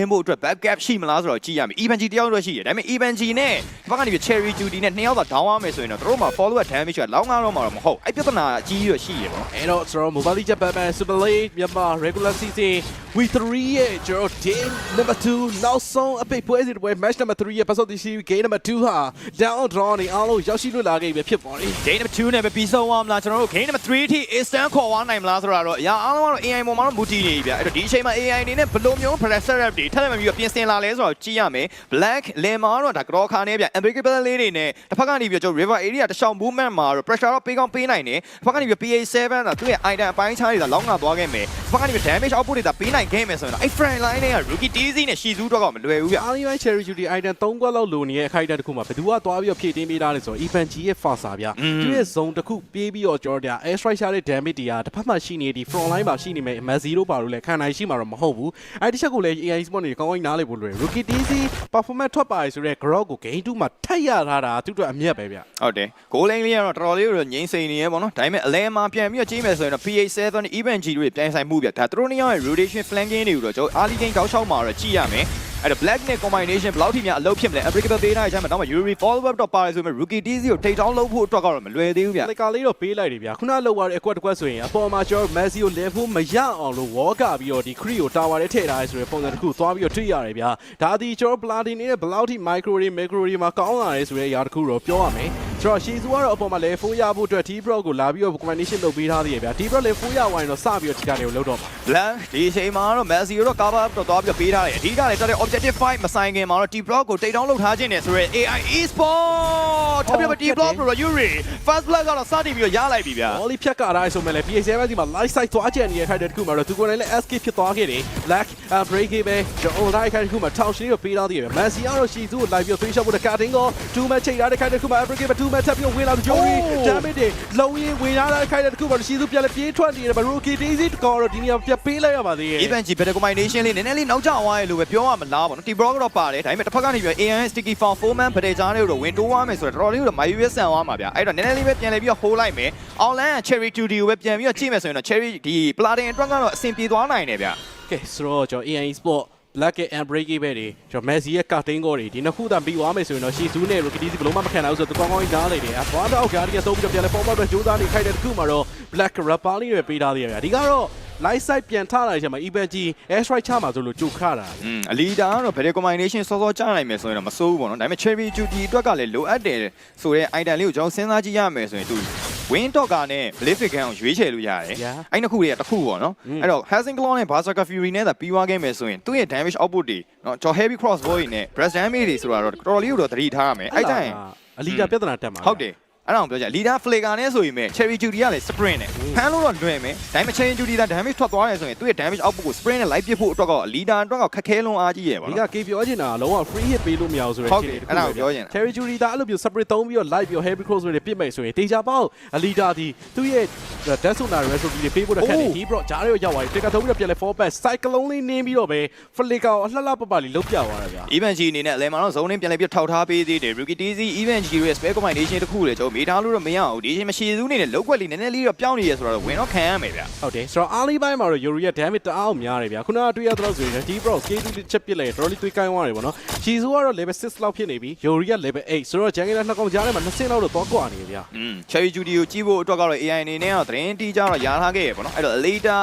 င်းဖို့အတွက် back gap ရှိမလားဆိုတော့ကြည့်ရမယ် even g တယောက်တော့ရှိတယ်ဒါပေမဲ့ even g နဲ့ဒီဘက်ကနေပြီး cherry judy နဲ့နှစ်ယောက်သာ down ရမယ်ဆိုရင်တော့တို့မှာ follow up damage ကလောင်းကားတော့မှာတော့မဟုတ်အဲ့ပြဿနာအကြီးကြီးတော့ရှိရပေါ့အဲ့တော့ကျွန်တော် Mobile Legends Batman Super League မြန်မာ regular season week 3ရဲ့ကျွန်တော် game number 2နောက်ဆုံးအပိတ်ပွဲစဉ်တစ်ပွဲ match number 3ရဲ့ပတ်သက်သရှိ game number 2ဟာ down draw နေအားလုံးရောက်ရှိလွတ်လာခဲ့ပြီဖြစ်ပါတယ် game number 2နဲ့ပဲပြီးဆုံးသွားမလားကျွန်တော်တို့ game number 3ထိ instant ခေါ်သွားနိုင်မလားဆိုတာတော့အရာအားလုံးကတော့ AI ပေါ်မှာတော့မူတည်နေပြီဗျအဲ့တော့ဒီအချိန်မှာ AI အနေနဲ့ဘယ်လိုမျိုး pressure rep တွေထပ်မံပြီးတော့ပြင်ဆင်လာလဲဆိုတော့ကြည့်ရမယ် black လင်မာတော့ဒါကတော့ခါနေဗျ unbreakable လေးတွေနဲ့တစ်ဖက်ကနေပြီးတော့ကျွန်တော် river area တစ်ချောင်း movement မှာတော့ pressure တော့ပေးကောင်းပေးနိုင်တယ်တစ်ဖက်ကနေပြီး PA7 တော့သူ့ရဲ့ item အပိုင်းခြားတွေဒါလောင်းငါသွားခဲ့မယ်တစ်ဖက်ကနေပြီး damage output တွေဒါပေးနိုင်ခဲ့မယ်ဆိုရင်တော့အဲ့ front line တွေက rookie daisy နဲ့ရှီဇူးတော့ကမလွယ်ဘူးဗျအားလုံးပိုင်း cherry judy item 3ခွက်လောက်လိုနေရဲ့အခိုက်အတန့်တစ်ခုမှာဘယ်သူကသွားပြီးတော့ဖြည့်တင်းပေးတာလဲဆိုတော့ Evan G ရဲ့ Fasa ဗျသူရဲ့ zone တစ်ခုပြေးပြီးတော့ကျွန်တော်တို့ air strike ရှာတဲ့ damage တွေကတစ်ဖက်မှာရှိနေဒီ front line မှာရှိနေမယ် mass 0ပါလို့လည်းခံနိုင်ရှိမှာတော့မဟုတ်ဘူးအဲ့ဒီချက်ကိုလည်း AI sport တွေကောင်းကောင်းနားလည်ဖို့လွယ် rookie daisy performance ထွက်ပါတယ်ဆိုတော့ growth ကို game 2မှာထပ်ရထားတာသူတို့အမြတ်ပဲဗျဟုတ်တယ်ဂိုးလိန်လေးကတော့တော်တော်လေးတော့ငိမ့်စိန်နေရဲပေါ့နော်ဒါပေမဲ့အလဲမှာပြန်ပြီးတော့ကြီးမယ်ဆိုရင်တော့ PA7 နဲ့ Event G တို့ရဲ့ပြန်ဆိုင်မှုပြဒါသူတို့နှစ်ယောက်ရဲ့ rotation flanking တွေကိုတော့ကျွန်တော် early game တောက်လျှောက်မှာတော့ကြည့်ရမယ် အဲ့တော့ black နဲ့ combination ဘယ်လောက်ထိများအလုပ်ဖြစ်မလဲ unbreakable ပေးထားတဲ့အချိန်မှာတော့ Yuri follow up တော့ပါတယ်ဆိုပေမဲ့ rookie DZ ကို take down လုပ်ဖို့အတွက်ကတော့မလွယ်သေးဘူးဗျလေကာလေးတော့ပေးလိုက်တယ်ဗျာခုနလောက်ရတဲ့အကွက်တစ်ကွက်ဆိုရင်အပေါ်မှာကျွန်တော် Messi ကို level မရအောင်လို့ wall ကပြီးတော့ဒီ Cree ကို tower ထဲထည့်ထားရဲဆိုတဲ့ပုံစံတစ်ခုသွားပြီးတော့တွေ့ရတယ်ဗျာဒါဒီကျွန်တော် Platin နဲ့ဘယ်လောက်ထိ micro တွေ macro တွေမှာကောင်းလာရဲဆိုတဲ့အရာတစ်ခုတော့ပြောရမယ် ကျွန်တော်ရှီဇူကတော့အပေါ်မှာ level 4ရဖို့အတွက် T Pro ကိုလာပြီးတော့ combination လုပ်ပေးထားသေးတယ်ဗျာ T Pro level 4ရဝိုင်းတော့စပြီးတော့ဒီကနေကိုလောက်တော့ပါ black ဒီအချိန်မှာတော့ Messi ကိုတော့ cover up တော့သွားပြီးတော့ပေးထားတယ်အဓိကလည်းတော်တဲ့ objective 5မဆိုင်ခင်မှာတော့ T block ကို take down လုပ်ထားခြင်းနဲ့ဆိုရဲ AI esport ထပ်ပြီးတော့ T block လို့ Yuri first blood ကတော့စတင်ပြီးတော့ရလိုက်ပြီဗျာ။ Ollie ဖြတ်ကတာဆိုမဲ့လည်း PS7 ဒီမှာ light side သွားကြနေတဲ့ခိုက်တဲ့တစ်ခုမှာတော့သူကိုယ်တိုင်လည်း SK ဖြစ်သွားခဲ့တယ်။ Black break ပဲကျွန်တော်တိုင်းခိုက်တစ်ခုမှာထောင်ရှင်းကိုပေးတော့သေးတယ်။ Messi ကတော့ရှီဇူကို live ပြီး three shot ဖို့ cutting ကို2 match ချိန်ထားတဲ့ခိုက်တဲ့တစ်ခုမှာ break ပဲ2 match ထပ်ပြီးဝင်လာပြီး Jory damage တွေလုံးရင်းဝင်လာတဲ့ခိုက်တဲ့တစ်ခုမှာရှီဇူပြန်လည်းပြေးထွက်နေတယ်။ Rookie Daisy တကောတော့ဒီနေရာပြပေးလိုက်ရပါသေးတယ်။ Event G better combination လေးနည်းနည်းလေးနောက်ကျသွားရလို့ပဲပြောရမလားပေါ့နော် T block တော့ပါတယ်ဒါပေမဲ့တစ်ဖက်ကနေပြီး AI sticky form 4 man ပဒေချားလေးကိုတော့ဝင်တိုးသွားမယ်ဆိုတော့တော်တော်လေးကိုမိုင်းရွေးဆန်သွားမှာဗျာအဲ့တော့နည်းနည်းလေးပဲပြန်လဲပြီးတော့ hold လိုက်မယ် online cherry 2D ကိုပဲပြန်ပြီးတော့ကြည့်မယ်ဆိုရင်တော့ cherry ဒီ platin အတွက်ကတော့အဆင်ပြေသွားနိုင်တယ်ဗျာကဲဆိုတော့ကျွန်တော် AI Sport Black and Break ပဲတွေကျွန်တော် Messi ရဲ့ cutting ကိုတွေဒီနှစ်ခုသာပြီးသွားမယ်ဆိုရင်တော့ရှီဇူးနဲ့ Rookie Daisy ဘလုံးမမခံနိုင်ဘူးဆိုတော့ကောင်းကောင်းကြီးနားလိုက်တယ်။အသွားတော့ Guardian သုံးပြီးတော့ပြန်လဲ form out ကြိုးစားနေခိုက်တဲ့တစ်ခုမှာတော့ Black Rapper လေးတွေပေးထားသေးတယ်ဗျာ။ဒီကတော့ light side ပြန်ထလာတဲ့အချိန်မှာ Event G air strike ချမှာဆိုလို့ကြိုခတာ။อืมအလီဒါကတော့ better combination စောစောကြားနိုင်မယ်ဆိုရင်တော့မစိုးဘူးပေါ့နော်ဒါပေမဲ့ cherry 2D အတွက်ကလည်းလိုအပ်တယ်ဆိုတဲ့ item လေးကိုကျွန်တော်စဉ်းစားကြည့်ရမယ်ဆိုရင်သူ win dog ကနဲ့ Malefic Gun ကိုရွေးချယ်လို့ရတယ် Yeah. အဲ့နှစ်ခုတွေကတစ်ခုပေါ့နော် Mm. အဲ့တော့ Helsing Claw နဲ့ Berserker Fury နဲ့သာပြီးသွားခဲ့မယ်ဆိုရင်သူ့ရဲ့ damage output တွေနော်ကျွန်တော် heavy crossbow တွေနဲ့ breast damage တွေဆိုတာတော့တော်တော်လေးကိုတော့သတိထားရမယ်အဲ့တိုင်းအလီဒါပြဿနာတက်မှာဟုတ်တယ် အဲ့ဒါကိုပြောချင် leader flaker နဲ့ဆိုရင်မဲ့ cherry judy ကလည်း sprint နဲ့ဖမ်းလို့တော့လွယ်မယ်ဒါပေမဲ့ cherry judy က damage ထွက်သွားတယ်ဆိုရင်သူ့ရဲ့ damage output ကို sprint နဲ့ light ပစ်ဖို့အတွက်က leader အတွက်ကခက်ခဲလွန်အားကြီးရယ်ပေါ့ဒီကနော်ကေပြောချင်တာလုံးဝ free hit ပေးလို့မရဘူးဆိုတဲ့ဟုတ်တယ်အဲ့ဒါကိုပြောချင်တာ Cherry Judy ဒါအဲ့လိုမျိုး separate သုံးပြီးတော့ live ပြီးတော့ heavy cross တွေပြစ်မယ်ဆိုရင်တေချာပေါက်အလီဒါဒီသူ့ရဲ့ death zone recipe တွေပေးဖို့တော့ခက်တယ် Oh. ဒီ bro ဂျားတွေကိုရောက်သွားပြီ trigger သုံးပြီးတော့ပြန်လဲ fall back cyclone လေးနင်းပြီးတော့ပဲ flicker ကိုအလှလှပပလေးလုတ်ပြသွားတာဗျာ even g အနေနဲ့အလဲမှာတော့ zone နဲ့ပြန်လဲပြီးထောက်ထားပေးသေးတယ် rookie tz even g ရဲ့ spare combination တခုလေကျွန်တော်မေးထားလို့တော့မရဘူးဒီအချိန်မရှိသေးဘူးနေနဲ့လောက်ွက်လေးနည်းနည်းလေးတော့ပြောင်းနေရဆိုတော့ဝင်တော့ခံရမယ်ဗျဟုတ်တယ်ဆိုတော့အားလေးပိုင်းမှာတော့ Yuri ရဲ့ damage တအားများတယ်ဗျာခုနကတွေ့ရတော့ဆိုရင်ဒီ bro scale တစ်ချက်ပစ်လိုက်တော်တော်လေးတွေးကိုင်းသွားတယ်ဗောနော်ရှီဇူကတော့ level 6လောက်ဖြစ်နေပြီ Yuri က level 8ဆိုတော့ Jungle နှစ်ကောင်ကြားထဲမှာ20လောက်တော့တော့ကွာနေပြီဗျာอืม cherry judy ကိုကြည့်ဖို့အတွက်ကတော့ AI အနေနဲ့ကတော့သတင်းတီးကြတော့ယာထားခဲ့ရပေါ့နော်အဲ့တော့ later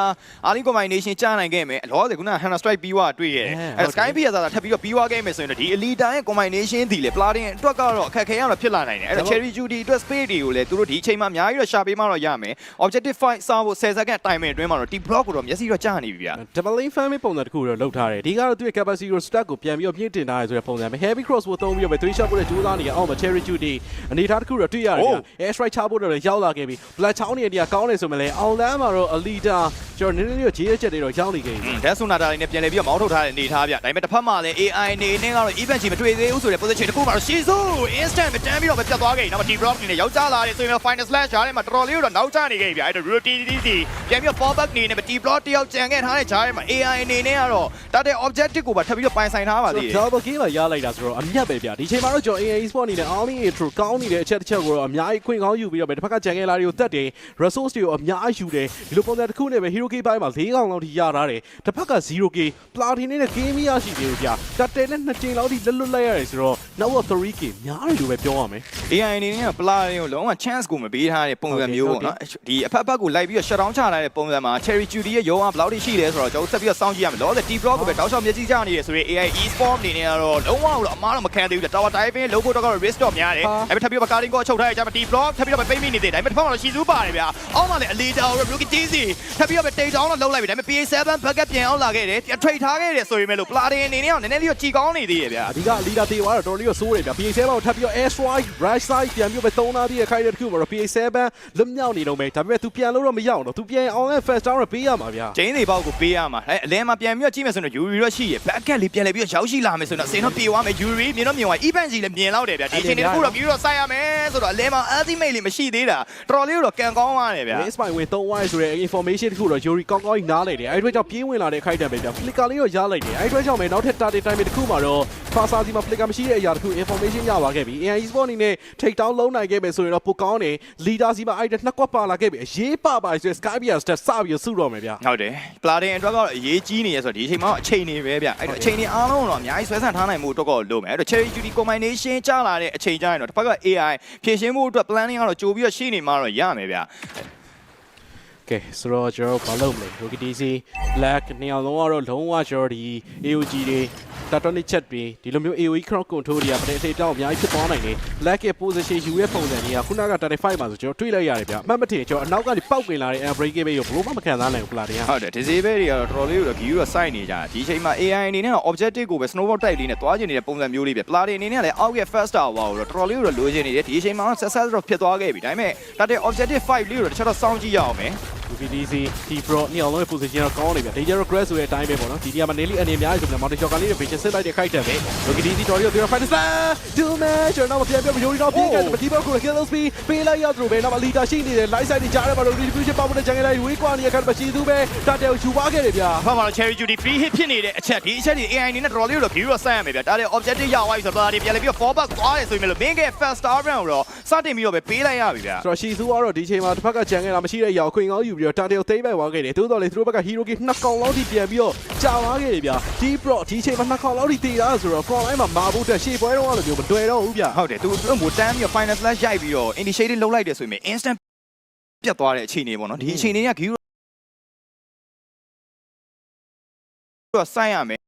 ali combination ကြားနိုင်ခဲ့မယ်လောဆယ်ခုန Hunter Strike ပြီးသွားတွေ့ရတယ်အဲ့တော့ Sky Pierce သာထပ်ပြီးတော့ပြီးသွားခဲ့မယ်ဆိုရင်တော့ဒီ elite ရဲ့ combination ဒီလေ platin အတွက်ကတော့အခက်ခဲရတော့ဖြစ်လာနိုင်တယ်အဲ့တော့ cherry judy အတွက် space တွေကိုလည်းသူတို့ဒီအချိန်မှာအများကြီးတော့ရှာပေးမှတော့ရမယ် objective 5စားဖို့10 second timer အတွင်းမှာတော့ T block ကိုတော့မျက်စိတော့ကြာနေပြီဗျာ doubling family ပုံစံတစ်ခုတော့လောက်ထားတယ်ဒီကတော့သူ့ရဲ့ capacity ကို stack ကိုပြန်ပြီးတော့ပြည့်တင်ထားရဆိုတဲ့ပုံစံပဲ heavy cross ကိုသုံးပြီးတော့ပဲ three shot ပို့တဲ့ကြိုးစားနေရအောင်မ cherry judy အနေထားတစ်ခုတော့တွေ့ရတယ်ဗျာ air strike ချဖို့တော့လည်းရောက်လာခဲ့ပြီ black ချောင်းနေနေကောင်းနေဆိုမှလည်းအောင်လန်းမှာတော့ alita ကျွန်တော်နည်းနည်းလေးဂျေးရက်ချက်တွေတော့ရောက်နေခဲ့ပြီဓာတ်ဆုနာတာလေးနဲ့ပြန်လဲပြီးတော့မောင်းထုတ်ထားတဲ့အနေထားဗျဒါပေမဲ့တစ်ဖက်မှာလည်း AI အနေနဲ့ကတော့ event ကြီးမတွေ့သေးဘူးဆိုတဲ့ position တစ်ခုမှာတော့ Shizu instant ပဲတန်းပြီးတော့ပဲပြတ်သွားခဲ့ပြီနောက်မှာ D block ကအနေနဲ့ယောက်ျားလာတယ်ဆိုရင်တော့ final slash ဂျားထဲမှာတော်တော်လေးတော့နောက်ကျနေခဲ့ပြီဗျအဲ့တော့ routine စီပြန်ပြီး fall back နေနဲ့ T block တယောက်ကြံခဲ့ထားတဲ့ဂျားထဲမှာ AI အနေနဲ့ကတော့တာတဲ့ objective ကိုပါထပ်ပြီးတော့ပိုင်ဆိုင်ထားပါသေးတယ် double game မှာရလိုက်တာဆိုတော့အမြတ်ပဲဗျဒီချိန်မှာတော့ကျွန်တော် AA Sport အနေနဲ့ only intro ကောင်းနေတဲ့အချက်တစ်ချက်ကိုတော့အများကြီးခွင့်ကောင်းယူပြီးတော့ပဲတစ်ဖက်ကဂျန်ငယ်လာတွေကိုတက်တယ် resource တွေကိုအများကြီးယူတယ်ဒီလိုပုံစံတစ်ခုနဲ့ပဲ hero game ပိုင်းမှာ၄កောင်လောက်ထိရထားတယ်တစ်ဖက်က 0k platin နဲ့ game ရရှိသေးဘူးဗျတက်တယ်နဲ့နှစ်ချိန်လောက်ထိလွတ်လွတ်လိုက်ရတယ်ဆိုတော့ now 3k များတယ်လို့ပဲပြောရမယ် AI အနေနဲ့ကပလာတွေကိုလုံးဝ chance ကိုမပေးထားတဲ့ပုံစံမျိုးပေါ့နော်ဒီအဖက်ဖက်ကိုလိုက်ပြီးတော့ shut down ချထားတဲ့ပုံစံမှာ Cherry Judy ရဲ့ရောအားဘယ်လောက်ထိရှိလဲဆိုတော့ကျွန်တော်ဆက်ပြီးတော့စောင့်ကြည့်ရမယ်လောဆယ် T block ကိုပဲတောက်လျှောက်မျက်စိကျနေရဆိုရင် AI e-sport အနေနဲ့ကတော့လုံးဝတော့အမားတော့မခံသေးဘူး Tower diving လောကိုတော့ကတော့ risk တော့များတယ်အဲ့ပဲထပ်ပြီးတော့ carding ကိုချုပ်ထားရကြမှာ T block ထပ်ပြီးတော့ပိတ်မိနေသေးတယ်ဒါပေမဲ့တစ်ဖက်မှာတော့ရှီဇူးပါတယ်ဗျာအောက်မှာလည်းအလီတာကို Rookie Daisy ထပ်ပြီးတော့ take down တော့လုပ်လိုက်ပြီဒါပေမဲ့ PA7 backup ပြန်အောင်လာခဲ့တယ် trade ထားခဲ့တယ်ဆိုရင်လည်း Platin အနေနဲ့ကနည်းနည်းလေးတော့ကြည်ကောင်းနေသေးရဲ့ဗျာအဓိက leader တေသွားတော့တော်တော်လေးကိုစိုးတယ်ဗျ PA7 ကိုထပ်ပြီးတော့ air strike right side ပြန်ပြီးတော့ပဲသုံးသားပြီးရခိုင်တဲ့တစ်ခုမှာတော့ PA7 လွတ်မြောက်နေတော့မယ်ဒါပေမဲ့ तू ပြန်လို့တော့မရအောင်တော့ तू ပြန်အောင်လဲ fast down ပေးရမှာဗျကျင်းတွေပေါက်ကိုပေးရမှာအဲအလဲမှာပြန်ပြီးတော့ကြည့်မယ်ဆိုတော့ယူရီတော့ရှိရဘက်ကက်လေးပြန်လဲပြီးတော့ရောက်ရှိလာမယ်ဆိုတော့အစင်တော့ပြေသွားမယ်ယူရီမြင်တော့မြင်သွား event ကြီးလည်းမြင်လောက်တယ်ဗျာဒီအချိန်လေးတစ်ခုတော့ပြီးတော့စိုက်ရမယ်ဆိုတော့အလဲမှာ ultimate လေးမရှိသေးတာတော်တော်လေးတော့ကန်ကောင်းသွားတယ်ဗျာ Race by win 3 wide ဆိုတဲ့ information တစ်ခုတော့ Yuri ကောင်းကောင်းကြီးနားလိုက်တယ်အဲ့ဒီအတွက်ကြောင့်ပြေးဝင်လာတဲ့ခိုက်တံပဲဗျ flicker လေးတော့ရလိုက်တယ်အဲ့ဒီအတွက်ကြောင့်ပဲနောက်ထပ် target time တစ်ခုမှာတော့ Fasa စီမှာ flicker မရှိတဲ့အရာတစ်ခု information ရပါခဲ့ပြီ AI Sport အနေနဲ့ take down လုံးနိုင်ခဲ့မယ်ဆိုရင်တော့ပိုကောင်းတယ် leader စီမှာအဲ့ဒီနှစ်ကွက်ပါလာခဲ့ပြီအရေးပါပါဆိုတဲ့ Sky Bear Step စပြီးစုတော့မယ်ဗျဟုတ်တယ်ပလာတင်အတွက်ကတော့အရေးကြီးနေရဆိုတော့ဒီအချိန်မှာအချိန်နေပဲဗျအဲ့တော့အချိန်နေအားလုံးတော့အများကြီးဆွဲဆန့်ထားနိုင်မှုတော့တော့လို့မယ်အဲ့တော့ Cherry Judy combination ကြားလာတဲ့အချိန်ကျရင်တော့တစ်ဖက်က AI ဖြည့်ရှင်းမှုအတွက် planning ကတော့ကြိုပြီးတော့ရှိနေမှာတော့ရမယ်ဗျကဲဆိုတော့ကျွန်တော်ဘာလုပ်မလဲ Rookie DC Black နေအောင်လုံးကတော့လုံးဝကျွန်တော်ဒီ AOG တွေ Tatonic chat တွေဒီလိုမျိုး AOE crowd control တွေကပထမအချိန်တောင်းအများကြီးဖြစ်သွားနိုင်တယ် Black ရဲ့ position ယူရဲ့ပုံစံတွေကခုနက 35မှာဆိုကျွန်တော်တွေ့လိုက်ရတယ်ဗျအမှတ်မထင်ကျွန်တော်အနောက်ကနေပောက်ဝင်လာတဲ့ unbreakable ကိုဘလို့မှမခံစားနိုင်ဘူးပလာတင်ကဟုတ်တယ် disable တွေကတော့တော်တော်လေးကိုတော့ဂီယူတော့စိုက်နေကြတာဒီအချိန်မှာ AI အနေနဲ့တော့ objective ကိုပဲ snowball type လေးနဲ့တွားကျင်နေတဲ့ပုံစံမျိုးလေးပဲ platin အနေနဲ့လည်းအောက်ရဲ့ first tower ကိုတော့တော်တော်လေးကိုတော့လိုချင်နေတယ်ဒီအချိန်မှာ success တော့ဖြစ်သွားခဲ့ပြီဒါပေမဲ့ဒါတဲ့ objective 5လေးကိုတော့တစ်ချက်တော့စောင့်ကြည့်ရအောင်မယ် VDC T Pro နေအောင်လုံးရဲ့ position တော့ကောင်းနေဗျ Danger Grass ဆိုတဲ့အတိုင်းပဲပေါ့နော်ဒီနေရာမှာ Nelly အနေအများကြီးဆိုပြီး Mountain Shocker လေးတွေ vision စစ်လိုက်တဲ့ခိုက်တယ်ပဲ Rookie DC တော်ရီကို Fight Star Do Man ကျွန်တော်ပြန်ပြမယိုရီတော့ပြေးခဲ့တယ် T Pro ကို Kill Speed ပေးလိုက်ရသလိုပဲနောက် leader ရှိနေတယ် light side တွေကြားထဲမှာ Distribution ပေါက်တဲ့ဂျန်ဂယ်လိုက်ဝေးကွာနေရခါမှာရှိသူပဲတာတယ်ကိုယူပါခဲ့တယ်ဗျာဖတ်မှာတော့ cherry judy free hit ဖြစ်နေတဲ့အချက်ဒီအချက်ဒီ AI အနေနဲ့တော်တော်လေးကိုတော့ဂီယူတော့စိုက်ရမယ်ဗျဒါတဲ့ objective ရသွားပြီဆိုတော့ platin ပြန်လဲပြီးတော့ fall back သွားတယ်ဆိုရင်လည်း main က first star round ကိုတော့စတင်ပြီးတော့ပဲပေးလိုက်ရပြီဗျဆိုတော့ရှီသူကတော့ဒီချိန်မှာတစ်ဖက်ကဂျန်ငယ်လာမရှိတဲ့ຢာကိုခွင်ကောင်းယူပြီးတော့တာတယ်ကိုသိမ်းပိုက်သွားခဲ့တယ်တိုးတော်လေသူတို့ဘက်က hero game နှစ်ကောင်လောက်ထိပြန်ပြီးတော့ကြာသွားခဲ့တယ်ဗျာ T Pro ဒီချိန်မှာနှစ်ကောင်လောက်ထိတည်တာဆိုတော့ online မှာမာဖို့အတွက်ရှေ့ပွဲတော့လို့မျိုးမတွေ့တော့ဘူးဗျာဟုတ်တယ်သူသူ့ကိုတန်းပြီးတော့ final flash ရိုက်ပြီးတော့ initiative လုပ်လိုက်တယ်ဆိုရင် instant ပြတ်သွားတဲ့အခြေအနေပေါ့နော်ဒီအခြေအနေကဂီယူတော့စိုက်ရမယ်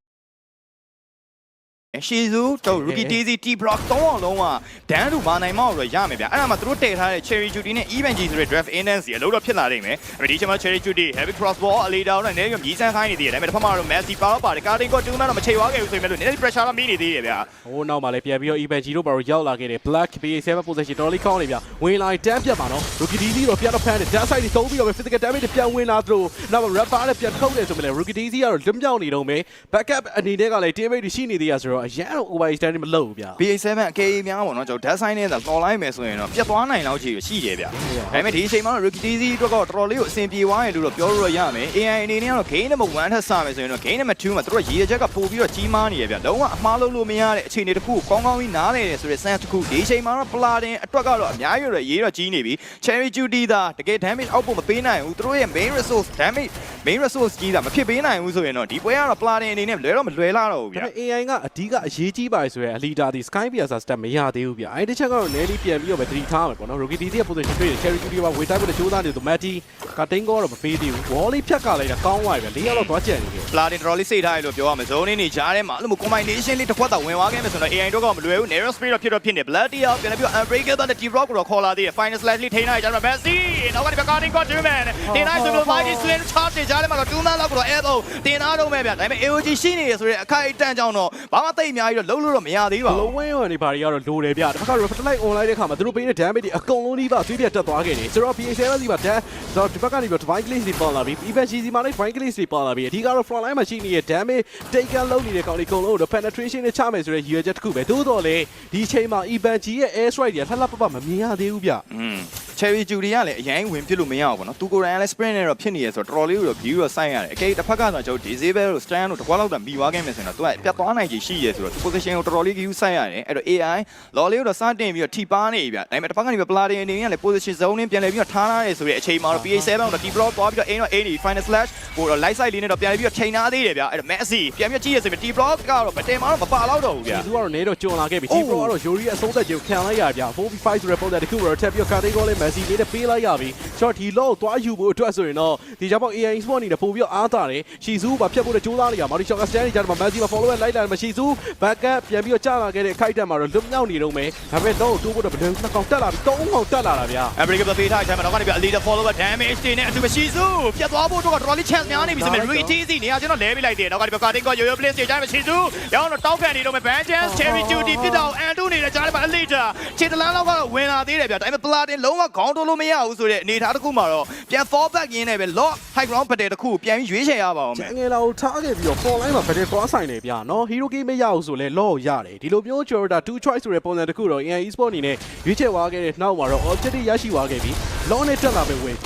ရှီဇူတော့ rookie daisy t block သုံးအောင်လုံးကဒန်းလူမာနိုင်မောက်တော့ရမယ်ဗျအဲ့ဒါမှသူတို့တည်ထားတဲ့ cherry judy နဲ့ even g ဆိုတဲ့ draft instance ကြီးအလုပ်တော့ဖြစ်လာနိုင်မယ်အဲ့ဒီချိန်မှာ cherry judy heavy crossbow အလီတောင်းနဲ့နည်းနည်းမြည်စမ်းခိုင်းနေသေးတယ်ဒါပေမဲ့တစ်ဖက်မှာတော့ messi ပါတော့ပါတယ် carding ကိုတူးမှတော့မချိန်သွားခဲ့ဘူးဆိုရင်လည်းနည်းနည်း pressure တော့မိနေသေးတယ်ဗျဟိုနောက်မှာလည်းပြန်ပြီးတော့ event ကြီးတို့ဘာလို့ရောက်လာခဲ့တယ် black PA7 position တော်တော်လေးကောင်းနေဗျာဝင်လာတန်းပြတ်ပါနော် rookie DZ တော့ပြန်တော့ဖမ်းတယ် dash side တွေသုံးပြီးတော့ physical damage တွေပြန်ဝင်လာသလိုနောက် rapper နဲ့ပြန်ထုတ်တယ်ဆိုမှလည်း rookie DZ ကတော့လွတ်မြောက်နေတော့မယ် backup အနေနဲ့ကလည်း teammate တွေရှိနေသေးရဆိုတော့အရန်တော့ overextend မလုပ်ဘူးဗျာ BA7 အကေအများပေါ့နော်ကျွန်တော် dead sign နဲ့တော်လိုက်မယ်ဆိုရင်တော့ပြတ်သွားနိုင်လောက်ကြီးရှိတယ်ဗျဒါပေမဲ့ဒီအချိန်မှာတော့ rookie DZ အတွက်တော့တော်တော်လေးကိုအဆင်ပြေသွားရင်လို့တော့ပြောလို့ရမယ် AI အနေနဲ့ကတော့ game number 1ထက်စမယ်ဆိုရင်တော့ game number 2မှာသူတို့ရည်ရချက်ကပို့ပြီးတော့ကြီးမားနေရဗျလုံးဝအမှားလုံးလို့မရတဲ့အခြေအနေတစ်ခုကိုကောင်းကောင်းကြီးနားလည်တယ်ဆိုတဲ့ sense တစ်ခုဒီအချိန်မှာတော့ platin အတွက်ကတော့အများကြီးတော့ရေးတော့ကြီးနေပြီ cherry judy ဒါတကယ် damage output မပေးနိုင်ဘူးသူတို့ရဲ့ main resource damage main resource ကြီးတာမဖြစ်ပေးနိုင်ဘူးဆိုရင်တော့ဒီပွဲကတော့ platin အနေနဲ့လွယ်တော့မလွယ်လာတော့ဘူးဗျဒါပေမဲ့ AI ကအဓိကအရေးကြီးပါဆိုရဲအလီတာဒီ Sky Piazza step မရသေးဘူးဗျအဲ့ဒီချက်ကတော့ Nelly ပြန်ပြီးတော့ပဲသတိထားမှာပေါ့နော် Rookie DZ ရဲ့ position တွေ့တယ် Cherry Judy ကဝေတိုက်ဖို့ကြိုးစားနေသူ Matty ကတိန်ကောတော့မပေးသေးဘူး Wally ဖြတ်ကလိုက်တာကောင်းသွားပြီဗျလေးယောက်တော့သွားကြံနေတယ်ပလာတင်တော်တော်လေးစိတ်ထားရလို့ပြောရမယ်ဇုံးနေနေကြားထဲမှာအဲ့လိုမျိုး combination လေးတစ်ခွက်တော့ဝင်သွားခဲ့မယ်ဆိုတော့ AI တော့ကမလွယ်ဘူး narrow speed တော့ဖြစ်တော့ဖြစ်နေ blood တရားပြန်ပြီးတော့ unbreakable တဲ့ deep rock ကိုတော့ခေါ်လာသေးတယ် final slash လေးထိန်းထားကြတယ် Messi နောက်ကနေ backing got German တင်နိုင်ဆိုလို့ mighty slam charge ကြားထဲမှာတော့2 man လောက်ကိုတော့ elbow တင်ထားတော့မဲ့ဗျဒါပေမဲ့ AOG ရှိနေရဆိုတဲ့အခိုက်အတန့်ကြောင့်တော့ဘာမှတတိတ်အများကြီးတော့လုံးလို့တော့မရသေးပါဘဘူးလုံးဝင်းရောနေပါတွေကတော့လိုတယ်ဗျတစ်ခါ reflect light online တဲ့ခါမှာသူတို့ပေးတဲ့ damage တွေအကုန်လုံးကြီးပါသွေးပြတ်တက်သွားခဲ့တယ်ဆိုတော့ PA7 စီမှာ damage ဆိုတော့ဒီဘက်ကနေပြီး divine glaze တွေပေါ်လာပြီး even GC မှာလည်း divine glaze တွေပေါ်လာပြီးအဓိကတော့ front line မှာရှိနေတဲ့ damage taken လုံးနေတဲ့ကောင်လေးအကုန်လုံးတော့ penetration နဲ့ချမယ်ဆိုတဲ့ရည်ရွယ်ချက်တစ်ခုပဲသို့တော်လေဒီချိန်မှာ even G ရဲ့ air strike တွေကလှလှပပမမြင်ရသေးဘူးဗျอืม cherry judy ကလည်းအရင်ဝင်ပြစ်လို့မရဘူးပေါ့နော်သူကိုယ်တိုင်ကလည်း sprint နဲ့တော့ဖြစ်နေရဆိုတော့တော်တော်လေးကိုတော့ view တော့စိုက်ရတယ်အကယ်တစ်ဖက်ကဆိုတော့ကျွန်တော် disable တို့ stand တို့တကွာလောက်တော့မိသွားခဲ့မယ်ဆိုရင်တော့သူကပြတ်သွားနိုင်ကြီးရှိရဲဆိုတော့ position ကိုတော်တော်လေး view စိုက်ရတယ်အဲ့တော့ AI လော်လေးကိုတော့စတင်ပြီးတော့ထိပါနေပြီဗျဒါပေမဲ့တစ်ဖက်ကနေပြီး platin အနေနဲ့လည်း position zone နဲ့ပြန်လည်ပြီးတော့ထားထားရဲဆိုတဲ့အချိန်မှာတော့ PA7 တော့ deep block သွားပြီးတော့ aim တော့ aim နေ final slash ကိုတော့ light side လေးနဲ့တော့ပြန်လည်ပြီးတော့ချိန်ထားသေးတယ်ဗျအဲ့တော့ Messi ပြန်ပြီးကြည့်ရဆိုပြီး deep block ကတော့မတင်မှာတော့မပါတော့တော့ဘူးဗျဒီသူကတော့နေတော့ကျွံလာခဲ့ပြီအိုး G Pro ကတော့ Yuri အဆုံးသက်ခြင်းကိုခံလိုက်ရဗျ 4v5 ဆိုတဲ့ပုံစံတစ်ခုကိုတော့ထပ်ပြီးတော့ category လေး Messi လေးနဲ့ပေးလိုက်ရပြီဆိုတော့ဒီ low ကိုသွားယူဖို့အတွက်ဆိုရင်တော့ဒီကြောင့်ပေါ့ AI Sport အနေနဲ့ပို့ပြီးတော့အားတာတယ်ရှီဇူးပါဖြတ်ဖို့တဲ့ကြိုးစားနေရမာရီရှော့ကစတန်နေကြတယ်မှာ Messi မှာ follow လိုက်လာတယ်မှာရှီဇူး backup ပြန်ပြီးတော့ကြာလာခဲ့တဲ့ခိုက်တက်မှာတော့လွတ်မြောက်နေတော့မယ်ဒါပေမဲ့တော့တိုးဖို့တော့ဘယ်လိုနှစ်ကောင်တက်လာပြီသုံးကောင်တက်လာတာဗျ America ပဲပေးထားတဲ့ time မှာတော့ကနေပြီး leader follower damage တွေနဲ့အတူမရှိစုပြတ်သွားဖို့တော့တော်တော်လေး chance များနေပြီဆိုပေမဲ့ retz နေရာကျွန်တော်လဲပေးလိုက်တယ်နောက်ကနေပြီး cutting က yo yo place တွေတိုင်းမရှိစုရောင်းတော့တောက်ခံနေတော့မယ် ban chance cherry duty ပြစ်တော့အန်တူနေတဲ့ကြားထဲမှာ leader ခြေတလန်းလောက်ကတော့ဝင်လာသေးတယ်ဗျဒါပေမဲ့ platin လုံးဝခေါင်းတိုးလို့မရဘူးဆိုတဲ့အနေအထားတစ်ခုမှာတော့ပြန် fall back ရင်းနဲ့ပဲ lock high ground ပတ်တဲ့တစ်ခုပြန်ပြီးရွေးချယ်ရပါအောင်ကျမယ်န်ငယ်လာကိုထားခဲ့ပြီးတော့ for line မှာဗတဲ့သွားဆိုင်နေဗျာနော် hero game မရဘူးဆိုလဲ law ရတယ်ဒီလိုမျိုး Jorda two choice ဆိုတဲ့ပုံစံတစ်ခုတော့ AI Esport အနေနဲ့ရွေးချယ်သွားခဲ့တဲ့နောက်မှာတော့ objective ရရှိသွားခဲ့ပြီး law နဲ့တက်လာပဲဝင်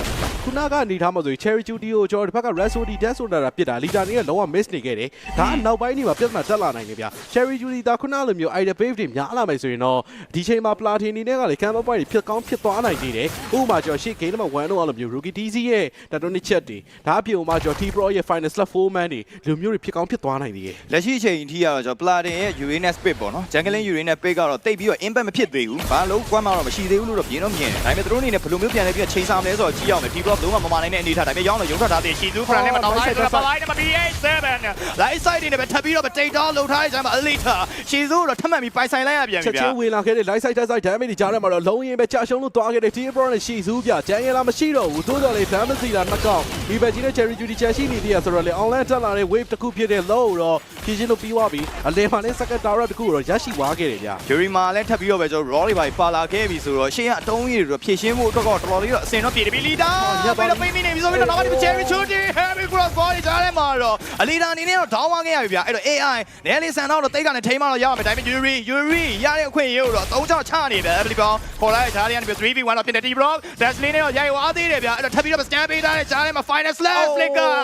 ခုနကနေထားမှာဆိုရင် cherry duty ကိုကျွန်တော်ဒီဘက်က resody dash ဆိုတာပြစ်တာလီတာနေကလုံးဝ miss နေခဲ့တယ်ဒါကနောက်ပိုင်းနေမှာပြဿနာတက်လာနိုင်တယ်ဗျာ cherry duty ဒါခုနလိုမျိုး idle wave တွေများလာမယ်ဆိုရင်တော့ဒီချိန်မှာ platin အနေနဲ့ကလေ camp point တွေဖြစ်ကောင်းဖြစ်သွားနိုင်သေးတယ်ဥပမာကျွန်တော်ရှေ့ game မှာ1တော့အဲ့လိုမျိုး rookie DC ရဲ့တတော်နှစ်ချက်တွေဒါအပြင်မှာကျွန်တော် T Pro ရဲ့ final slot 4 man တွေလူမျိုးတွေဖြစ်ကောင်းဖြစ်သွားနိုင်သေးတယ်လက်ရှိအချိန်ထိကတော့ကျွန်တော် platin ရဲ့ uranus pit ပေါ့နော် jungling uranus pit ကတော့တိတ်ပြီးတော့ impact မဖြစ်သေးဘူးဘာလို့ကွမ်းမှတော့မရှိသေးဘူးလို့တော့ပြင်းတော့မြင်တယ်ဒါပေမဲ့သူတို့အနေနဲ့ဘယ်လိုမျိုးပြန်လဲပြီးတော့ချိန်ဆာမလဲဆိုတော့ကြည့်အောင်မယ်ဒီ block လုံးဝမမနိုင်တဲ့အနေထားဒါပေမဲ့ရောင်းတော့ရုံထွက်ထားတဲ့ရှီသူ friend နဲ့မတော်လိုက်ဆိုတော့ပလိုက်နဲ့မ BA7 light side တွေနဲ့ပဲထပ်ပြီးတော့တိတ်တော့လှုပ်ထားတဲ့ချိန်မှာ elite ရှီသူတော့ထပ်မှန်ပြီးပိုင်ဆိုင်လိုက်ရပြန်ချပြီက်ဗျာချင်းဝင်လာခဲ့တဲ့ light side side damage တွေကြားထဲမှာတော့လုံးရင်ပဲကြာရှုံးလို့သွားခဲ့တဲ့ T Pro နဲ့ရှီစူးပြဂျန်ရလာမရှိတော့ဘူးသို့တော်လေ damage စီတာနှစ်ကောင်ဒီဘက်ကြီးနဲ့ cherry duty ချန်ရှိနေသေးရဆိုတော့လေ online တက်လာတဲ့ wave တစ်ခုဖြစ်တဲ့ low တော့ဖြည့်ချင်းလို့ပြီးသွားပြီအလယ်မှာလည်း second tower တစ်ခုတော့ရရှိသွားခဲ့တယ်ဗျာဂျူရီမာလည်းထပ်ပြီးတော့ပဲကျွန်တော် raw တွေပါပါလာခဲ့ပြီဆိုတော့ရှေ့ကအတုံးကြီးတွေတော့ဖြည့်ရှင်းဖို့အတွက်တော့တော်တော်လေးတော့အစင်တော့ပြေတယ်ပြီလီတာပြီးတော့ပိမိနေပြီဆိုပြီးတော့နောက်ကနေ cherry chuti heavy cross body ကြားထဲမှာတော့အလီတာအနေနဲ့တော့ဒေါင်းဝါခဲ့ရပြီဗျာအဲ့တော့ AI နဲလီဆန်တော့တိတ်ကနေထိမ်းမှတော့ရအောင်ပဲဒါပေမဲ့ Yuri Yuri ရတဲ့အခွင့်အရေးကိုတော့သုံးချချနေတယ်အဲ့ဒီကောင်ခေါ်လိုက်ကြားထဲကနေပြီး 3v1 တော့ဖြစ်တဲ့ T block dash lane နဲ့တော့ရိုက်ဝါသေးတယ်ဗျာအဲ့တော့ထပ်ပြီးတော့ stand ပေးထားတဲ့ကြားထဲမှာ final slash flicker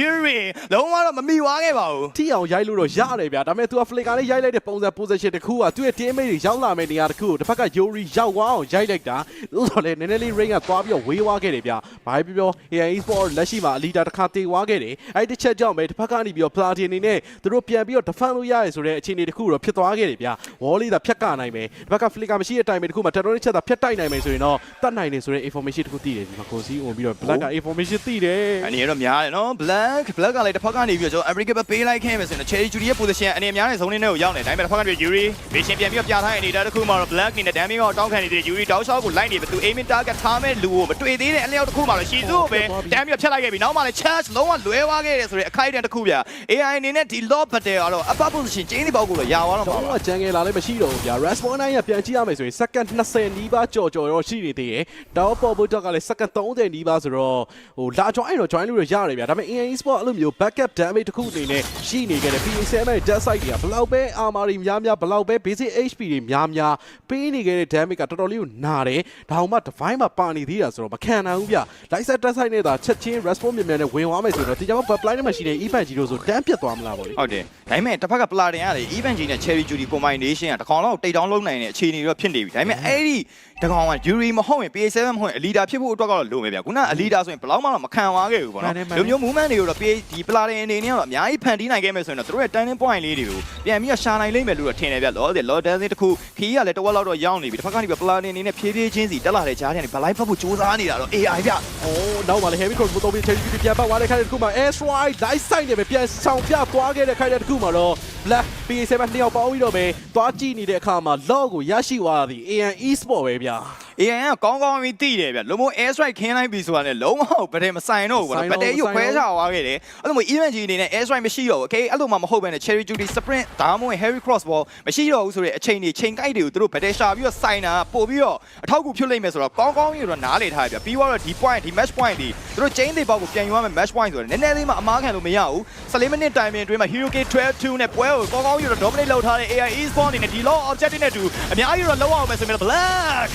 Yuri လုံးဝတော့မမီဝါခဲ့ပါဘူးထိအောင်ရိုက်လို့တော့ရတယ်ဗျာဒါပေမဲ့ तू က flicker လေးရိုက်လိုက်တဲ့ပုံစံ position တစ်ခုကသူ့ရဲ့ teammate တွေရောက်လာမယ့်နေရာတစ်ခုကိုတစ်ဖက်က Yuri ရောက်သွားအောင်ရိုက်လိုက်တာသို့တော်လည်းနည်းနည်းလေး ring ကသွားပြီးတော့ဝေးသွားခဲ့တယ်ဗျာဘာပဲပြောပြော AI Sport လက်ရှိမှာ leader တစ်ခါတေသွားခဲ့တယ်အဲ့ဒီတစ်ချက်ကြောင့်ပဲတစ်ဖက်ကနေပြီးတော့ platin အနေနဲ့သူတို့ပြန်ပြီးတော့ defend လို့ရတယ်ဆိုတဲ့အခြေအနေတစ်ခုတော့ဖြစ်သွားခဲ့တယ်ဗျာ wall လေးသာဖြတ်ကနိုင်မယ်တစ်ဖက်က flicker မရှိတဲ့အတိုင်းပဲတစ်ခုမှာ terrorist ချက်သာဖြတ်တိုက်နိုင်မယ်ဆိုရင်တော့တတ်နိုင်တယ်ဆိုတဲ့ information တစ်ခုသိတယ်ဒီမှာကိုစီဝင်ပြီးတော့ black က information သိတယ်အနေတော့များတယ်နော် black black ကလည်းတစ်ဖက်ကနေပြီးတော့ကျွန်တော် America ပဲပေးလိုက်ခဲ့မယ်ဆိုရင် cherry judy ရဲ့ position အနေများတဲ့ zone နဲ့ကိုရောက်နေတယ်ဒါပေမဲ့တစ်ဖက်ကနေ Yuri vision ပြန်ပြီးတော့ပြထားတဲ့အနေထားတစ်ခုမှာတော့ black နေနဲ့ damage ကိုတောင်းခံနေတဲ့ Yuri တောက်လျှောက်ကိုလိုက်နေပြီသူ aiming target ထားမဲ့လူကိုမတွေ့သေးတဲ့အလျောက်တစ်ခုမှာတော့ရှီဇူကိုပဲ damage ဖြတ်လိုက်ခဲ့ပြီနောက်မှလည်း charge လုံးဝလွဲသွားခဲ့တယ်ဆိုတဲ့အခိုက်အတန့်တစ်ခုဗျ AI အနေနဲ့ဒီ lob battle ကတော့ upper position ကျင်းဒီပေါက်ကိုတော့ယာသွားတော့မှာတော့ပါကဂျန်ငယ်လာလည်းမရှိတော့ဘူးဗျာ respawn တိုင်းကပြန်ကြည့်ရမယ်ဆိုရင် second 20နီးပါးကြော်ကြော်ရောရှိနေသေးတယ်တောက်ပေါ်ဘုတ်ကလည်း second 30နီးပါးဆိုတော့ဟိုလာ join တော့ join လို့ရရတယ်ဗျာဒါပေမဲ့ AI Sport အဲ့လိုမျိုး backup damage တစ်ခုအနေနဲ့ရှိနေခဲ့တယ် PA7 ရဲ့ dead side တွေကဘလောက်ပဲ armor တွေများများဘလောက်ပဲ basic HP တွေများများပေးနေခဲ့တဲ့ damage ကတော်တော်လေးကိုနာတယ်ဒါမှ divine မှာပါနေသေးတာဆိုတော့မခံနိုင်ဘူးဗျ light set dead side နဲ့သာချက်ချင်း respawn မြန်မြန်နဲ့ဝင်သွားမယ်ဆိုတော့ဒီကြောင့် pipeline ထဲမှာရှိတဲ့ event ကြီးတို့ဆိုတန်းပြတ်သွားမလားဗောလေဟုတ်တယ်ဒါပေမဲ့တစ်ဖက်က platin ကလေ even G နဲ့ cherry judy combination ကတစ်ကောင်လောက်တိတ်တောင်းလုံးနိုင်တဲ့အခြေအနေတော့ဖြစ်နေပြီဒါပေမဲ့အဲ့ဒီတကောင်က Yuri မဟုတ်ရင် PA7 မဟုတ်ရင် leader ဖြစ်ဖို့အတွက်ကတော့လိုမယ်ဗျခုနက leader ဆိုရင်ဘယ်လောက်မှတော့မခံသွားခဲ့ဘူးပေါ့နော်လူမျိုး movement တွေကိုတော့ PA ဒီ platin အနေနဲ့ကတော့အများကြီးဖန်တီးနိုင်ခဲ့မယ်ဆိုရင်တော့သူတို့ရဲ့ turning point လေးတွေကိုပြန်ပြီးတော့ရှာနိုင်လိမ့်မယ်လို့တော့ထင်တယ်ဗျလောတယ် low dancing တစ်ခုခီးကလည်းတဝက်လောက်တော့ရောက်နေပြီတစ်ဖက်ကနေပြီး platin အနေနဲ့ဖြည်းဖြည်းချင်းစီတက်လာတဲ့ကြားထဲကနေ blind ဖတ်ဖို့စူးစမ်းနေတာတော့ AI ဗျအိုးနောက်မှလည်း heavy cross မတော်ပြီး change ပြီးပြန်ပတ်သွားတဲ့ခိုင်တဲ့တစ်ခုမှာ air strike light side နဲ့ပဲပြန်ဆောင်ပြသွားခဲ့တဲ့ခိုင်တဲ့တစ်ခုမှာတော့ black PA7 နှစ်ယောက်ပေါင်းပြီးတော့ပဲသွားကြည့်နေတဲ့အခါမှာ log ကိုရရှိသွားသည် AN Esport ပဲဗျာ AI ကကောင်းကောင်းပြီးတိတယ်ဗျလုံးဝ air strike ခင်းလိုက်ပြီဆိုတာနဲ့လုံးဝဗတဲ့မဆိုင်တော့ဘူးဗျဘတ်တဲကြီးကိုခွဲချသွားခဲ့တယ်အဲ့လိုမျိုး event ကြီးအနေနဲ့ air strike မရှိတော့ဘူး okay အဲ့လိုမှမဟုတ်ဘဲနဲ့ cherry duty sprint ဒါမှမဟုတ် heavy cross ball မရှိတော့ဘူးဆိုတဲ့အချိန်တွေချိန်ကိုက်တွေကိုသူတို့ဗတဲ့ရှာပြီးတော့စိုင်တာပို့ပြီးတော့အထောက်အကူဖြစ်လိမ့်မယ်ဆိုတော့ကောင်းကောင်းကြီးတော့နားလေထားရဗျပြီးတော့ဒီ point ဒီ match point ဒီသူတို့ chain တွေပေါက်ကိုပြန်ယူရမယ် match point ဆိုတော့နည်းနည်းလေးမှအမားခံလို့မရဘူး14မိနစ်တိုင်ပင်အတွင်းမှာ hero k 12-2နဲ့ပွဲကိုကောင်းကောင်းကြီးတော့ dominate လုပ်ထားတဲ့ AI eSport အနေနဲ့ဒီ law objective နဲ့တူအများကြီးတော့လောက်အောင်မယ်ဆိုရင် black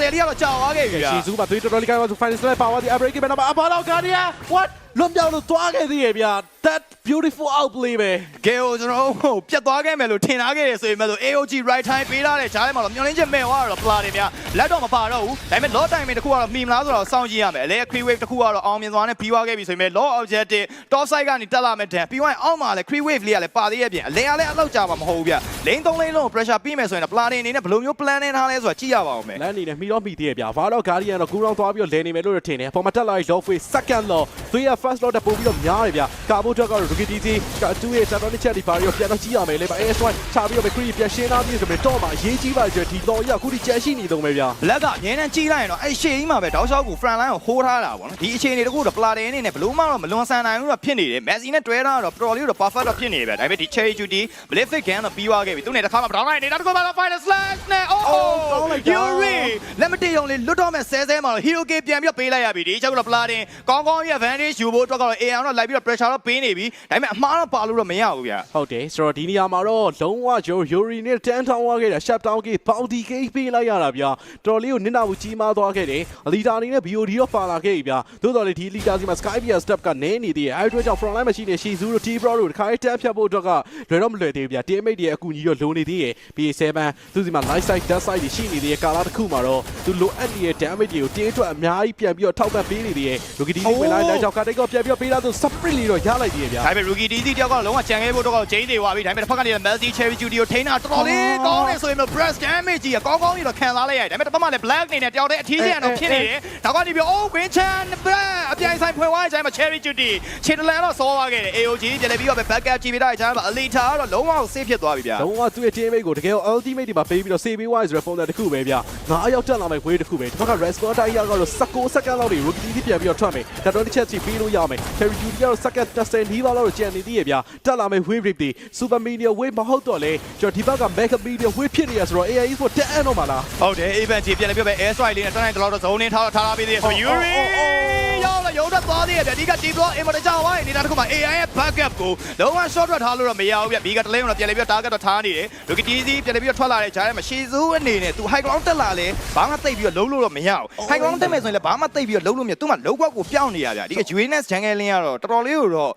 immortality ကတော့ကြာသွားခဲ့ပြီဗျာရှီဇူးမှာသွေးတော်တော်လေးကိုင်းသွားဆို final slap ပါသွားဒီ break ပဲတော့အပါတော့ကာဒီယာ what လွန်ပြောင်းလို့သွားခဲ့သေးရဲ့ဗျာ that beautiful outplay ပဲကဲဟိုကျွန်တော်တို့ပြတ်သွားခဲ့မယ်လို့ထင်ထားခဲ့တယ်ဆိုရင်မဲ့ဆို AOG right time ပေးထားတဲ့ဂျားထဲမှာတော့မျောလင်းချက်မဲ့သွားတော့ပလာတွေများလက်တော့မပါတော့ဘူးဒါပေမဲ့ law time တစ်ခုကတော့မှီမလားဆိုတော့စောင့်ကြည့်ရမယ်အလဲ free wave တစ်ခုကတော့အောင်မြင်စွာနဲ့ပြီးသွားခဲ့ပြီဆိုရင်မဲ့ law objective top side ကနေတက်လာမဲ့ဒန်ပြီးသွားရင်အောက်မှာလည်း free wave လေးကလည်းပါသေးရဲ့ပြင်အလဲကလည်းအလောက်ကြာမှာမဟုတ်ဘူးဗျ lane 3 lane လုံးကို pressure ပြီးမယ်ဆိုရင်တော့ပလာတွေအနေနဲ့ဘယ်လိုမျိုး plan နေထားလဲဆိုတာကြည့်ရပါဦးမယ်လမ်းအနေနဲ့မှီတော့မှီသေးရဲ့ဗျာဘာတော့ guardian တော့ကူရောင်းသွားပြီးတော့လဲနေမယ်လို့ထင်တယ်အပေါ်မှာတက်လာပြီး low face second law သွေးရ first law တက်ပို့ပြီးတော့များတယ်ဗျာကာဘိုတက်ကတော့ rookie DT ကတူရဲ့ seven chat ဒီပါရီကိုပြန်တော့ကြည့်ရမယ်လေဗျာ air strike ချပြီးတော့ cree ပြန်ရှင်းသားပြီးဆိုပြီးတော့မှအရေးကြီးပါကြဒီ law ရအခုဒီကြက်ရှိနေတော့မယ်ဗျာလက်ကအငင်းတန်းကြီးလိုက်ရင်တော့အဲ့ရှေ့ကြီးမှာပဲတောက်လျှောက်ကို front line ကိုဟိုးထားတာပေါ့နော်ဒီအခြေအနေတခုတော့ player အနေနဲ့ဘလို့မှတော့မလွန်ဆန်နိုင်ဘူးတော့ဖြစ်နေတယ် Messi နဲ့တွဲတာတော့ pro လေးတော့ perfect တော့ဖြစ်နေပဲဒါပေမဲ့ဒီ cherry duty Blitz Gun တော့ပြီးသွားခဲ့ပြီသူနဲ့တစ်ခါမှ brown line နေတာတစ်ခုမှတော့ final slash နဲ့ oh ကောင်းလိုက်တာ Yuri လက်မတည့်ရုံလေးလွတ်တော့မဲ့ဆဲဆဲမှာတော့ hero k ပြန်ပြီးတော့ပေးလိုက်ရပြီဒီချက်ကတော့ player တင်ကောင်းကောင်းရဲ့ advantage ယူဖို့အတွက်ကတော့ AR တော့လိုက်ပြီးတော့ pressure တော့ပေးနေပြီဒါပေမဲ့အမှားတော့ပါလို့တော့မရဘူးဗျဟုတ်တယ်ဆိုတော့ဒီနေရာမှာတော့လုံးဝဂျိုယိုရီနဲ့တန်ထောင်းသွားခဲ့တာ shut down ကေပေါတီကေပေးလိုက်ရတာဗျာတော်လေးကိုနစ်နာမှုကြီးမားသွားခဲ့တယ်အလီတာအနေနဲ့ BOD တော့ပါလာခဲ့ပြီဗျာသို့တော်လေဒီလီတာစီမှာ Sky Beer step ကနည်းနေသေးတယ်အဲဒီအတွက်ကြောင့် front line မှာရှိနေရှီဇူးတို့ T Pro တို့တခါတန်းဖြတ်ဖို့အတွက်ကလွယ်တော့မလွယ်သေးဘူးဗျာ teammate တွေရဲ့အကူအညီတော့လိုနေသေးရဲ့ BA7 သူစီမှာ light side dark side တွေရှိနေသေးရဲ့ကာလာတစ်ခုမှာတော့သူလိုအပ်နေတဲ့ damage တွေကိုတင်းအတွက်အများကြီးပြန်ပြီးတော့ထောက်ပံ့ပေးနေသေးရဲ့ Rookie D ဝင်လာတဲ့ကြောင့်ကာတိတ်ကပြန်ပြီးတော့ပေးလာသူ sprint လေးတော့ရလိုက်သေးရဲ့ဗျာဒါပေမဲ့ rookie DZ တယောက်ကတော့လုံးဝကြံခဲ့ဖို့တော့ကတော့ chain တွေဝါပြီဒါပေမဲ့တစ်ဖက်ကနေလည်း Messi Cherry Duty ကိုထိန်းတာတော်တော်လေးကောင်းတယ်ဆိုရင်တော့ breast damage ကြီးကကောင်းကောင်းကြီးတော့ခံစားလိုက်ရတယ်ဒါပေမဲ့တစ်ဖက်မှာလည်း black နေနဲ့တယောက်တည်းအထီးကျန်တော့ဖြစ်နေတယ်ဒါကနေပြီး oh win chan black အပြိုင်ဆိုင်ဖွင့်သွားတဲ့အချိန်မှာ Cherry Duty ခြေတလန်တော့စောသွားခဲ့တယ် AOG ပြန်လည်းပြီးတော့ backup ကြည့်ပေးတဲ့အချိန်မှာ Alita ကတော့လုံးဝ safe ဖြစ်သွားပြီဗျာလုံးဝသူ့ရဲ့ teammate ကိုတကယ် ultimate ဒီမှာပေးပြီးတော့ save wise ဆိုတဲ့ပုံစံတစ်ခုပဲဗျာငါအရောက်တက်လာမယ့် way တစ်ခုပဲဒီဘက်က respawn time ကတော့19 second လောက်နေ rookie ဒီပြန်ပြီးတော့ထွက်မယ်ဒါတော့တစ်ချက်စီပေးလို့ရမယ် cherry duty ကတော့ second 10နီးပါးလောက်ကျန်နေသေးရဲ့ဗျာတက်လာမယ့် wave rip တွေ super media wave မဟုတ်တော့လေကျွန်တော်ဒီဘက်က mega media wave ဖြစ်နေရဆိုတော့ AI sport တက်အံ့တော့မှာလားဟုတ်တယ် event ကြီးပြန်လည်းပြောပဲ air strike လေးနဲ့တန်းတိုင်းတော့ zone နဲ့ထားထားထားပေးသေးတယ်ဆို Yuri ရောက်လာရုံးတော့သွားသေးတယ်ဗျဒီက deep block immortal ကြောက်သွားရင်နေတာတစ်ခုမှ AI ရဲ့ backup ကိုလုံးဝ short ထွက်ထားလို့တော့မရဘူးဗျဒီကတလဲတော့ပြန်လည်းပြော target တော့ထားနေတယ် Loki TZ ပြန်လည်းပြောထွက်လာတဲ့ဂျားထဲမှာရှေဇူးအနေနဲ့ तू high ground တက်လာလဲဘာမှတိတ်ပြီးတော့လုံးလို့တော့မရဘူး high ground တက်မယ်ဆိုရင်လည်းဘာမှတိတ်ပြီးတော့လုံးလို့မရ तू မှလုံးကွက်ကိုပြောင်းနေရဗျဒီက UNS jungle lane ကတော့တော်တော်လေးကိုတော့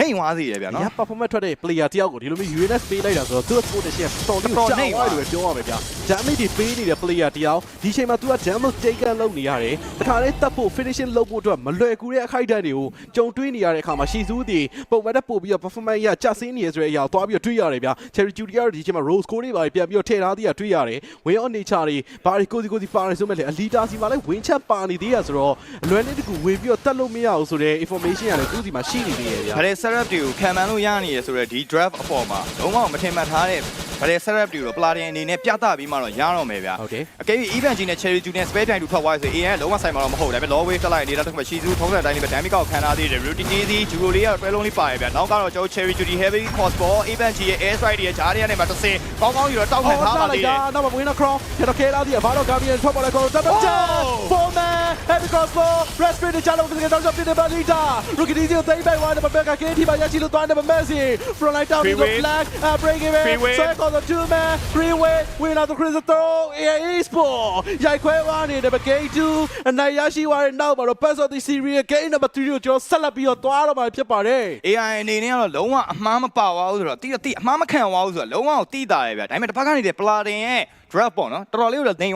နေဝါးစီတယ်ဗျနော်ညာ performance ထွက်တဲ့ player တယောက်ကိုဒီလိုမျိုး UNS ပေးလိုက်တာဆိုတော့သူ့ sport တစ်ချက်တော်လေးကိုကြောက်သွားတယ်လို့ပြောရမယ်ဗျာ damage တွေပေးနေတဲ့ player တယောက်ဒီချိန်မှာ तू က damage taken လုပ်နေရတယ်တခါလေးတက်ဖို့ finishing လုပ်ဖို့အတွက်မလွယ်ကူတဲ့အခိုက်အတန့်တွေကိုကြုံတွေ့နေရတဲ့အခါမှာရှီဇူးဒီပုံမှန်တက်ပို့ပြီးတော့ performance ရကျဆင်းနေရဆိုတဲ့အရာကိုသွားပြီးတော့တွေ့ရတယ်ဗျာ cherry judy ကတော့ဒီချိန်မှာ rose score တွေပါပြန်ပြီးတော့ထည့်ထားသေးတာတွေ့ရတယ် win on nature တွေဘာတွေကိုစီကိုစီပါတယ်ဆိုမဲ့လေအလီတာစီမှာလည်း win chat ပါနေသေးရဆိုတော့အလွယ်လေးတကူဝေပြီးတော့တက်လို့မရဘူးဆိုတဲ့ information ကလည်းသူ့စီမှာရှိနေသေးရဲ့ဗျာဗရဲ setup တွေကိုခံမှန်းလို့ရနေရဆိုတော့ဒီ draft အပေါ်မှာလုံးဝမထင်မှတ်ထားတဲ့ဗရဲ setup တွေကို player အနေနဲ့ပြသပြီးမှတော့ရတော့မယ်ဗျာဟုတ်တယ်အကယ်၍ event ကြီးနဲ့ cherry juice နဲ့ spare time တူထွက်သွားဆို AI ကလုံးဝဆိုင်မှာတော့မဟုတ်ဒါပေမဲ့ low wave တက်လိုက်နေတာတစ်ခုမှရှီဇူးထုံးစံတိုင်းလေးပဲ damage ကောက်ခံထားသေးတယ် routine ကြီးဂျူရိုလေးကတော့တွဲလုံးလေးပါရဗျာနောက်ကတော့ကျွန်တော် cherry juice heavy cross ball event ကြီးရဲ့ air strike တွေရဲ့ဂျားတွေကနေမှတစ်စင်ကောင်းကောင်းယူတော့တောက်ခံထားပါသေးတယ်နောက်မှာ winner cross ကျွန်တော်ခဲလာသည်ဘာတော့ guardian ထွက်ပေါ်လာကော double jump four man heavy cross ball respect ချလို့ကတော့တော့ပြတဲ့ပါလီတာ rookie ဒီကိုသိမ့်ပိုင်ဝါတဲ့ဘက်က KT မှာရရှိလို့သွားတယ် Messi from right down to the black break it so I call the two man three way win out the crystal throw EA sport ရိုက်ခွဲသွားနေတဲ့ game 2အနိုင်ရရှိသွားတဲ့နောက်မှာတော့ pass of the series game number 3ကိုကျွန်တော်ဆက်လက်ပြီးတော့သွားတော့မှာဖြစ်ပါတယ် AI အနေနဲ့ကတော့လုံးဝအမှားမပါသွားဘူးဆိုတော့တိတိအမှားမခံသွားဘူးဆိုတော့လုံးဝကိုတိတာရယ်ဗျာဒါပေမဲ့တစ်ဖက်ကနေတဲ့ player ရဲ့ draft ပေါ့နော်တော်တော်လေးကိုတော့နေ